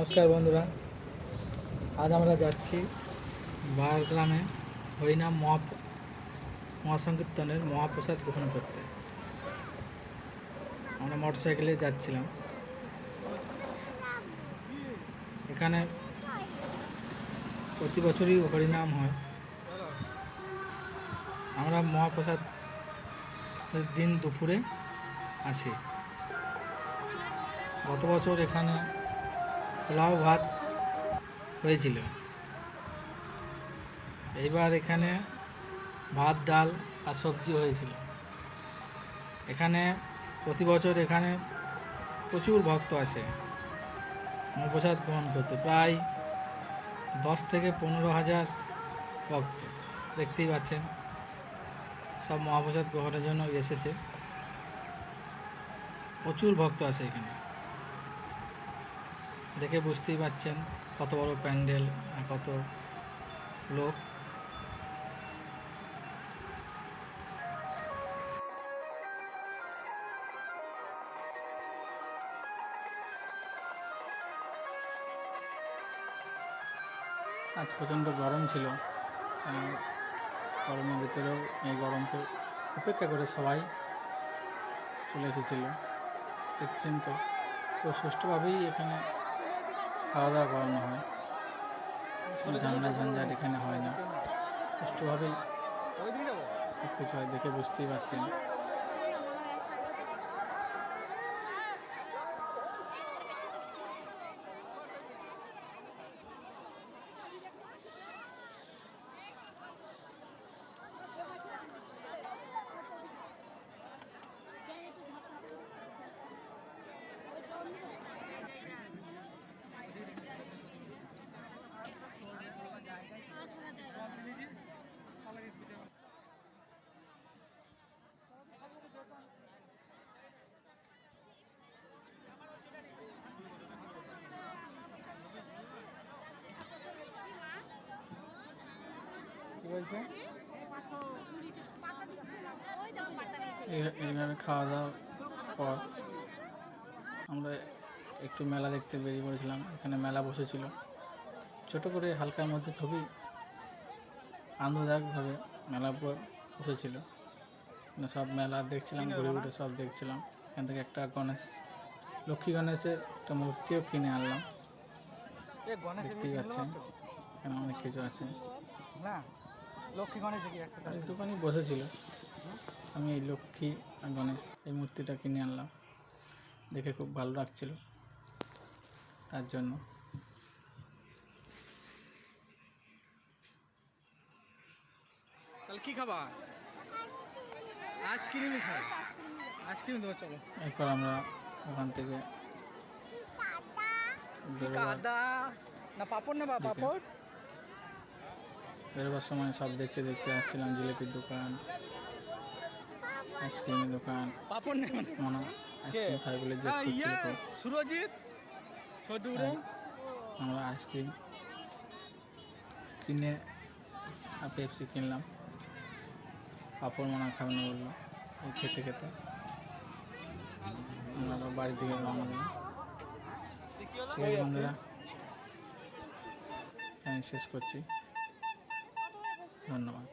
নমস্কার বন্ধুরা, আজ আমরা যাচ্ছি গ্রামে হরিনাম মহা, মহাসংকীর্তনের মহাপ্রসাদ গ্রহণ করতে। আমরা মোটর সাইকেলে যাচ্ছিলাম। এখানে প্রতি বছরই হরিনাম হয়। আমরা মহাপ্রসাদ দিন দুপুরে আসি। গত বছর এখানে পোলাও, ভাত হয়েছিল। এইবার এখানে ভাত, ডাল আর সবজি হয়েছিল। এখানে প্রতি বছর এখানে প্রচুর ভক্ত আসে। মহাপ্রসাদ গ্রহণ করতে। প্রায় দশ থেকে পনেরো হাজার ভক্ত। দেখতেই পাচ্ছেন, সব মহাপ্রসাদ গ্রহণের জন্য এসেছে। প্রচুর ভক্ত আসে এখানে। দেখে বুঝতেই পাচ্ছেন কত বড় প্যান্ডেল আর কত লোক। আজ প্রচণ্ড গরম ছিল। গরমের ভিতরেও এই গরমকে উপেক্ষা করে সবাই চলে এসেছিল। দেখছেন তো খুব সুষ্ঠুভাবেই এখানে খাওয়া দাওয়া করানো হয়। ঝামেলা ঝঞ্ঝাট এখানে হয় না। সুষ্ঠুভাবেই সব কিছু হয়, দেখে বুঝতেই পারছেন। বলছে এইভাবে খাওয়া দাওয়ার পর আমরা একটু মেলা দেখতে বেরিয়ে পড়েছিলাম এখানে মেলা বসেছিল। ছোট করে হালকার মধ্যে খুবই আনন্দদায়কভাবে মেলা বসেছিল। সব মেলা দেখছিলাম ঘুরে ঘুরে সব দেখছিলাম। এখান থেকে একটা গণেশ লক্ষ্মী গণেশের একটা মূর্তিও কিনে আনলাম। দেখতেই পাচ্ছেন। এখানে অনেক কিছু আছে। না। লক্ষ্মী গণেশ দেখি একসাথে দোকানই বসেছিল। আমি এই লক্ষ্মী আর গণেশ এই মূর্তিটা কিনে আনলাম। দেখে খুব ভালো লাগছিল। তার জন্য। তাহলে কি খাবা আইসক্রিমই খাই আইসক্রিম দেবো চলো। এরপর আমরা ওখান থেকে কাদা? না পাপড় নেবা দেখে। পাপড়? বেরোবার সময় সব দেখতে দেখতে আসছিলাম জিলিপির দোকান আইসক্রিমের দোকান পাপড় নেবা না মনে আইসক্রিম খাই বলে হ্যাঁ। সুরজিৎ ছোট আমরা আইসক্রিম কিনে আর পেপসি কিনলাম। পাপড় মানা খাবে না বলল এই খেতে খেতে। আমরা আবার বাড়ির দিকে রওনা দিলাম। ঠিক আছে বন্ধুরা আমি শেষ করছি। ধন্যবাদ।